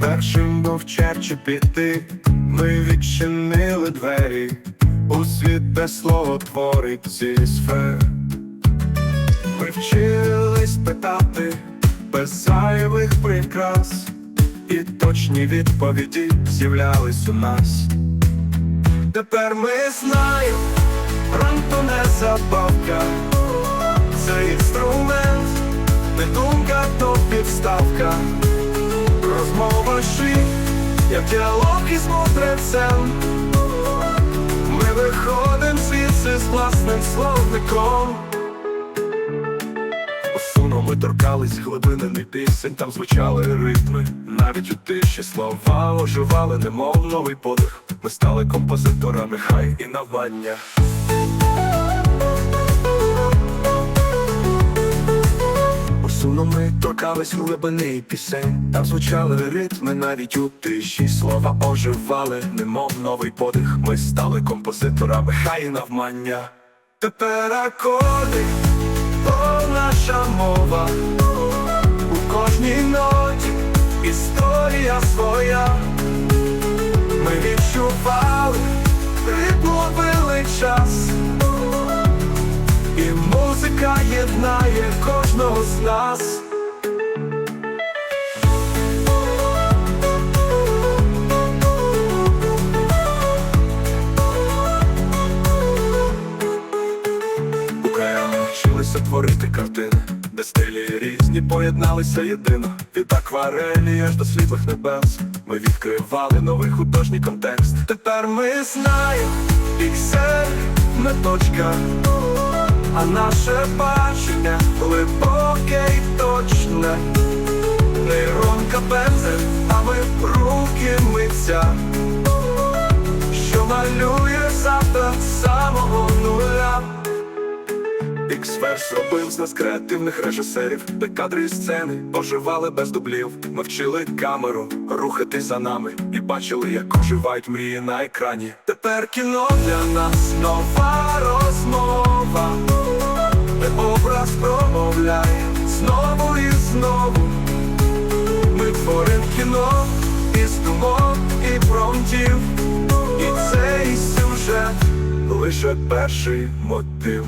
Першим був черчі піти, ми відчинили двері у світ, де слово творить зі сфер. Ми вчились питати без зайвих прикрас, і точні відповіді з'являлись у нас. Тепер ми знаємо, ранто не забавка, це інструмент, не думка, то підставка. Як діалог із мудрецем. Ми виходимо звідси з власним словником. Осуно ми торкались глибини не пісень, там звучали ритми, навіть у тиші слова оживали, немов новий подих. Ми стали композиторами, хай і навання. Осуно ми торкались глибини пісень, там звучали ритми, навіть у тиші слова оживали, немов новий подих. Ми стали композиторами, хай навмання. Тепер акорди то наша мова, єднає кожного з нас. Україна вчилися творити картини, де стилі різні поєдналися єдино. Від акварелі аж до світлих небес. Ми відкривали новий художній контекст. Тепер ми знаємо піксель не точка, а наше бачення глибоке і точне. Нейронка пензель, а ми руки митця Що малює завтра самого нуля. Іксверс робив з нас креативних режисерів, де кадри і сцени оживали без дублів. Ми вчили камеру рухатись за нами і бачили, як оживають мрії на екрані. Тепер кіно для нас нова розмова, образ промовляє знову і знову. Ми творим кіно із думок і промтів, і цей сюжет лише перший мотив.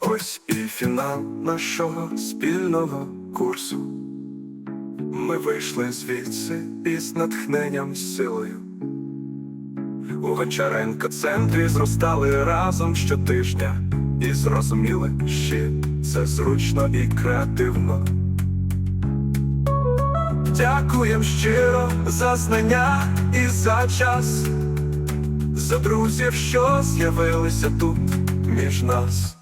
Ось і фінал нашого спільного курсу. Ми вийшли звідси із натхненням силою. У Гончаренко центрі зростали разом щотижня і зрозуміли, що це зручно і креативно. Дякуєм щиро за знання і за час, за друзів, що з'явилися тут між нас.